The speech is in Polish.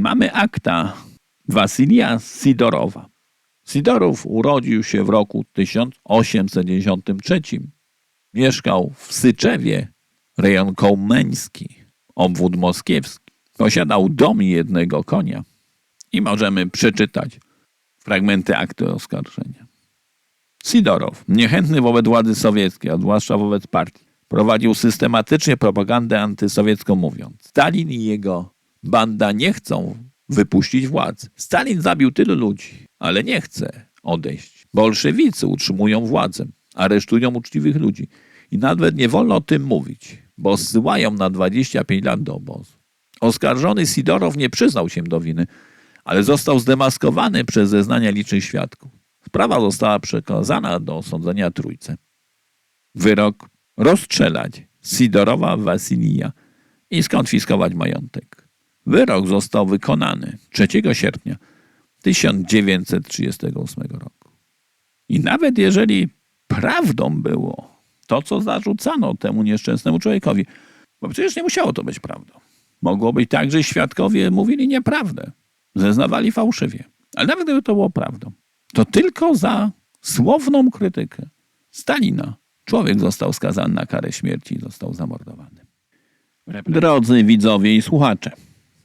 Mamy akta Wasilija Sidorowa. Sidorow urodził się w roku 1893. Mieszkał w Syczewie, rejon kołmeński, obwód moskiewski. Posiadał dom jednego konia. I możemy przeczytać fragmenty aktu oskarżenia. Sidorow, niechętny wobec władzy sowieckiej, a zwłaszcza wobec partii, prowadził systematycznie propagandę antysowiecką mówiąc Stalin i jego banda nie chcą wypuścić władzy. Stalin zabił tylu ludzi, ale nie chce odejść. Bolszewicy utrzymują władzę, aresztują uczciwych ludzi i nawet nie wolno o tym mówić, bo zsyłają na 25 lat do obozu. Oskarżony Sidorow nie przyznał się do winy, ale został zdemaskowany przez zeznania licznych świadków. Sprawa została przekazana do osądzenia trójce. Wyrok rozstrzelać Sidorowa Wasilija i skonfiskować majątek. Wyrok został wykonany 3 sierpnia 1938 roku. I nawet jeżeli prawdą było to, co zarzucano temu nieszczęsnemu człowiekowi, bo przecież nie musiało to być prawdą. Mogło być tak, że świadkowie mówili nieprawdę, zeznawali fałszywie. Ale nawet gdyby to było prawdą, to tylko za słowną krytykę Stalina człowiek został skazany na karę śmierci i został zamordowany. Drodzy widzowie i słuchacze,